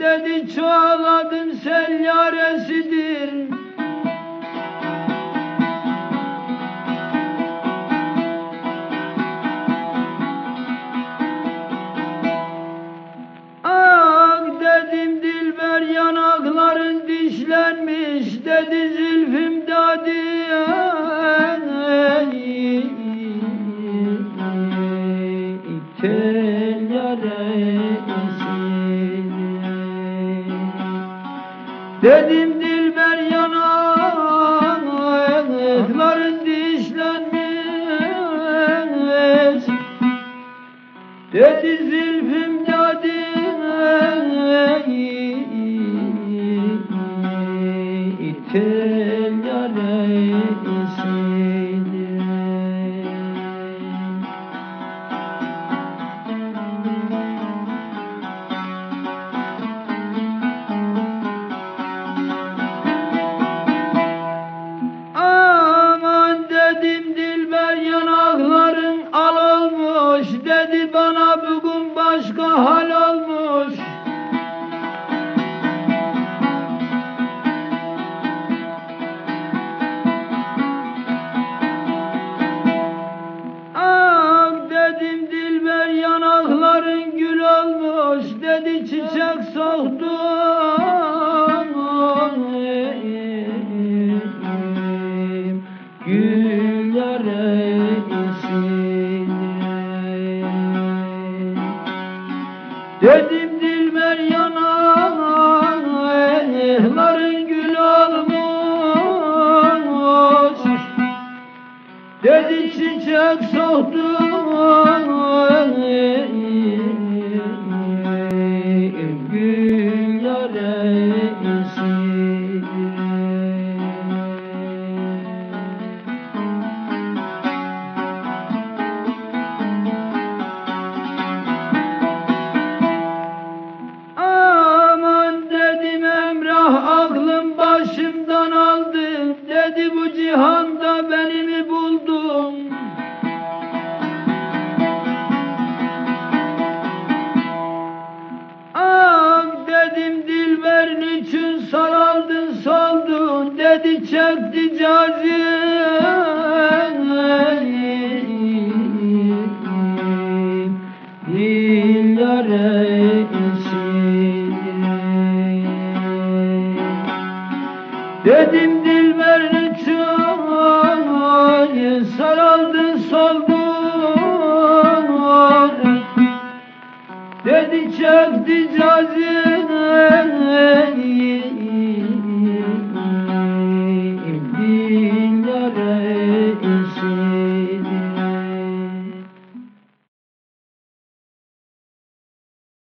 dedi çağladım sen yaresidir Ah dedim dilber yanakların dişlenmiş dedi zülfüm dadi Tel yarayı Dedim dilber yanakların dişlenmiş. Dedi zülfüm çiçek soktum Gül yaresidir Dedim dilber yanakların gül olmuş Dedi çiçek soktum çekti cazim Dil yaresidir Dedim dilber niçin saraldın soldun Dedi çekti cazim